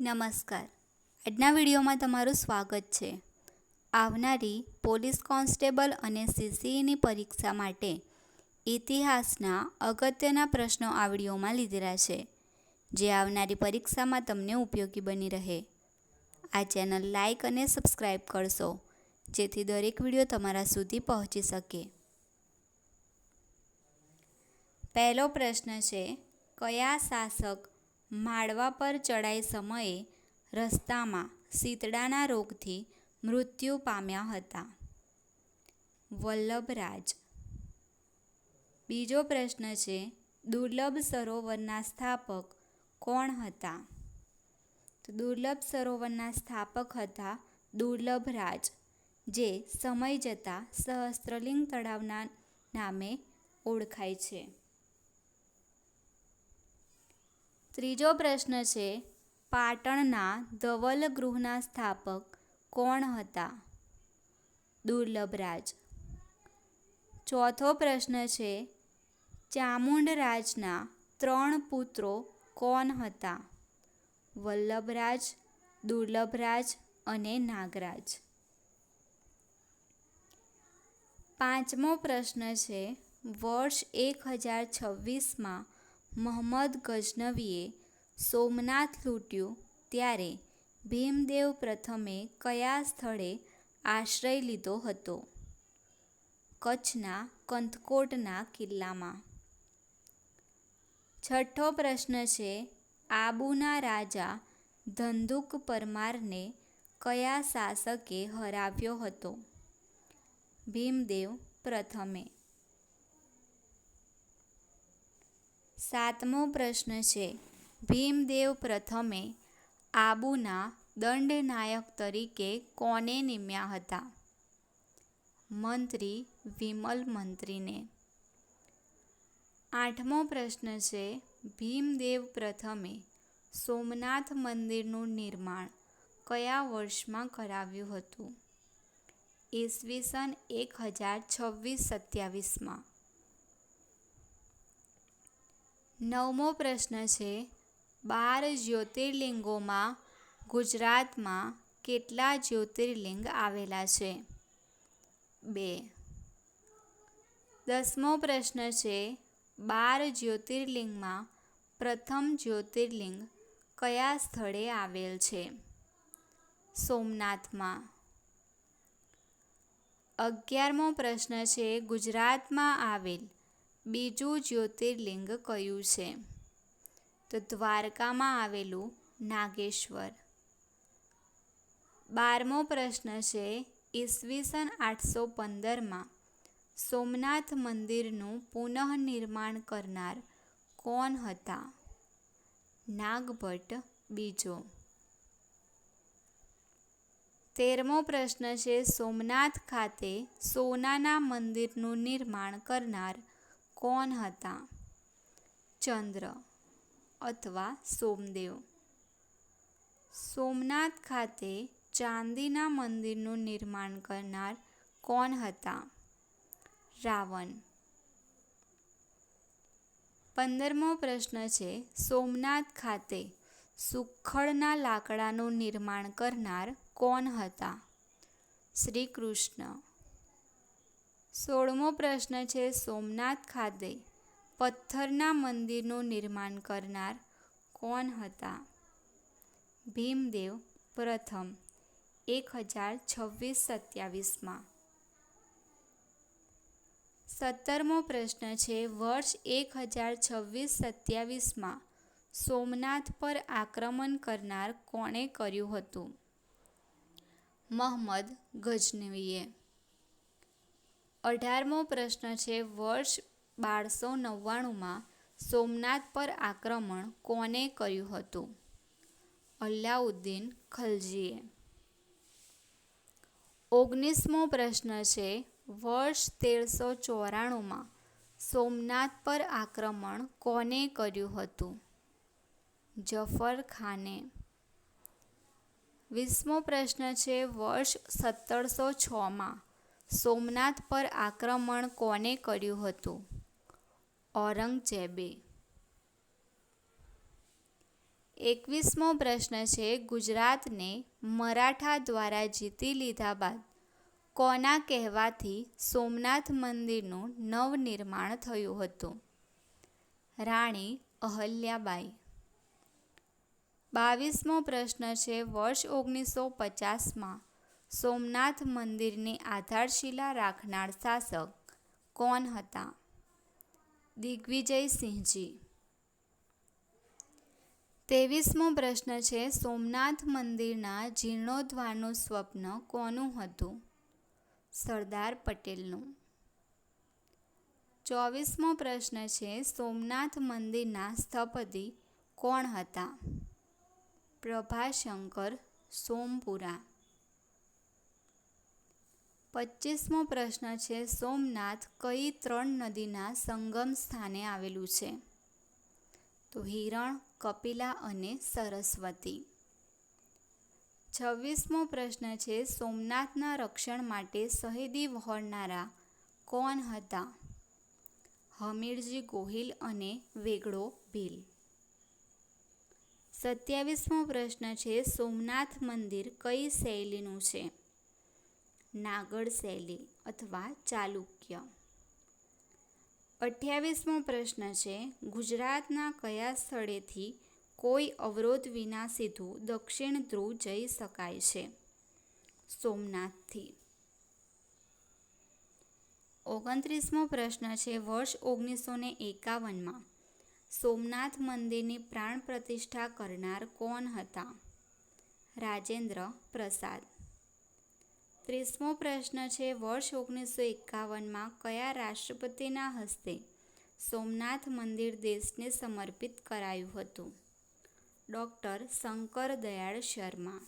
નમસ્કાર. આજના વિડીયોમાં તમારું સ્વાગત છે. આવનારી પોલીસ કોન્સ્ટેબલ અને સીસીઈની પરીક્ષા માટે ઇતિહાસના અગત્યના પ્રશ્નો આ વિડીયોમાં લીધેલા છે, જે આવનારી પરીક્ષામાં તમને ઉપયોગી બની રહે. આ ચેનલ લાઈક અને સબસ્ક્રાઈબ કરશો, જેથી દરેક વીડિયો તમારા સુધી પહોંચી શકે. પહેલો પ્રશ્ન છે, કયા શાસક માળવા પર ચડાઈ સમયે રસ્તામાં શીતળાના રોગથી મૃત્યુ પામ્યા હતા. વલ્લભરાજ. બીજો પ્રશ્ન છે, દુર્લભ સરોવરના સ્થાપક કોણ હતા? તો દુર્લભ સરોવરના સ્થાપક હતા દુર્લભરાજ, જે સમય જતાં સહસ્ત્રલિંગ તળાવના નામે ઓળખાય છે. ત્રીજો પ્રશ્ન છે, પાટણના ધવલ ગૃહના સ્થાપક કોણ હતા? દુર્લભરાજ ચોથો પ્રશ્ન છે ચામુંડરાજના ત્રણ પુત્રો કોણ હતા? વલ્લભરાજ દુર્લભરાજ અને નાગરાજ. પાંચમો પ્રશ્ન છે, વર્ષ એક હજાર છવ્વીસમાં મહમ્મદ ગઝનવીએ સોમનાથ લૂંટ્યું ત્યારે ભીમદેવ પ્રથમે કયા સ્થળે આશ્રય લીધો હતો? કચ્છના કંથકોટના કિલ્લામાં. છઠ્ઠો પ્રશ્ન છે, આબુના રાજા ધંધુક પરમારને કયા શાસકે હરાવ્યો હતો? ભીમદેવ પ્રથમે. સાતમો પ્રશ્ન છે, ભીમદેવ પ્રથમે આબુના દંડનાયક તરીકે કોને નિમ્યા હતા? મંત્રી વિમલ મંત્રીને. આઠમો પ્રશ્ન છે, ભીમદેવ પ્રથમે સોમનાથ મંદિરનું નિર્માણ કયા વર્ષમાં કરાવ્યું હતું? ઈસવીસન એક હજાર છવ્વીસ સત્યાવીસમાં. નવમો પ્રશ્ન છે, બાર જ્યોતિર્લિંગોમાં ગુજરાતમાં કેટલા જ્યોતિર્લિંગ આવેલા છે? બે. દસમો પ્રશ્ન છે, બાર જ્યોતિર્લિંગમાં પ્રથમ જ્યોતિર્લિંગ કયા સ્થળે આવેલ છે? સોમનાથમાં. અગિયારમો પ્રશ્ન છે, ગુજરાતમાં આવેલ બીજું જ્યોતિર્લિંગ કયું છે? તો દ્વારકામાં આવેલું નાગેશ્વર. બારમો પ્રશ્ન છે, ઈસવીસન આઠસો પંદરમાં સોમનાથ મંદિરનું પુનઃનિર્માણ કરનાર કોણ હતા? નાગભટ્ટ બીજો. તેરમો પ્રશ્ન છે, સોમનાથ ખાતે સોનાના મંદિરનું નિર્માણ કરનાર કોણ હતા? ચંદ્ર અથવા સોમદેવ? સોમનાથ ખાતે ચાંદીના મંદિરનું નિર્માણ કરનાર કોણ હતા? રાવણ. પંદરમો પ્રશ્ન છે, સોમનાથ ખાતે સુખડના લાકડાનું નિર્માણ કરનાર કોણ હતા? શ્રી કૃષ્ણ. સોળમો પ્રશ્ન છે સોમનાથ ખાતે પથ્થરના મંદિરનું નિર્માણ કરનાર કોણ હતા? ભીમદેવ પ્રથમ એક હજાર છવ્વીસ સત્યાવીસમાં. સત્તરમો પ્રશ્ન છે વર્ષ એક હજાર છવ્વીસ સત્યાવીસમાં સોમનાથ પર આક્રમણ કરનાર કોણે કર્યું હતું? મહંમદ ગજનવીએ. અઢારમો પ્રશ્ન છે, વર્ષ બારસો નવ્વાણુંમાં સોમનાથ પર આક્રમણ કોને કર્યું હતું? અલ્લાઉદ્દીન ખલજીએ. ઓગણીસમો પ્રશ્ન છે, વર્ષ તેરસો ચોરાણુંમાં સોમનાથ પર આક્રમણ કોને કર્યું હતું? જફર ખાને. વીસમો પ્રશ્ન છે, વર્ષ સત્તરસો છમાં સોમનાથ પર આક્રમણ કોને કર્યું હતું? ઔરંગઝેબે. એકવીસમો પ્રશ્ન છે, ગુજરાતને મરાઠા દ્વારા જીતી લીધા બાદ કોના કહેવાથી સોમનાથ મંદિરનું નવનિર્માણ થયું હતું? રાણી અહલ્યાબાઈ. બાવીસમો પ્રશ્ન છે, વર્ષ ઓગણીસો પચાસમાં સોમનાથ મંદિરની આધારશિલા રાખનાર શાસક કોણ હતા? દિગ્વિજયસિંહજી ત્રેવીસમો પ્રશ્ન છે, સોમનાથ મંદિરના જીર્ણોદ્ધારનું સ્વપ્ન કોનું હતું? સરદાર પટેલનું. ચોવીસમો પ્રશ્ન છે, સોમનાથ મંદિરના સ્થપતિ કોણ હતા? પ્રભાશંકર સોમપુરા. પચીસમો પ્રશ્ન છે, સોમનાથ કઈ ત્રણ નદીના સંગમ સ્થાને આવેલું છે? તો હિરણ, કપિલા અને સરસ્વતી. છવ્વીસમો પ્રશ્ન છે, સોમનાથના રક્ષણ માટે શહીદી વહોરનારા કોણ હતા? હમીરજી ગોહિલ અને વેગડો ભીલ. સત્યાવીસમો પ્રશ્ન છે, સોમનાથ મંદિર કઈ શૈલીનું છે? નાગર શૈલી અથવા ચાલુક્ય. અઠ્યાવીસમો પ્રશ્ન છે, ગુજરાતના કયા સ્થળેથી કોઈ અવરોધ વિના સીધું દક્ષિણ ધ્રુવ જઈ શકાય છે? સોમનાથથી. ઓગણત્રીસમો પ્રશ્ન છે, વર્ષ ઓગણીસો ને એકાવનમાં સોમનાથ મંદિરની પ્રાણ પ્રતિષ્ઠા કરનાર કોણ હતા? રાજેન્દ્ર પ્રસાદ. ત્રીસમો પ્રશ્ન છે, વર્ષ ઓગણીસો એકાવનમાં કયા રાષ્ટ્રપતિના હસ્તે સોમનાથ મંદિર દેશને સમર્પિત કરાયું હતું? ડૉક્ટર શંકર દયાળ શર્મા.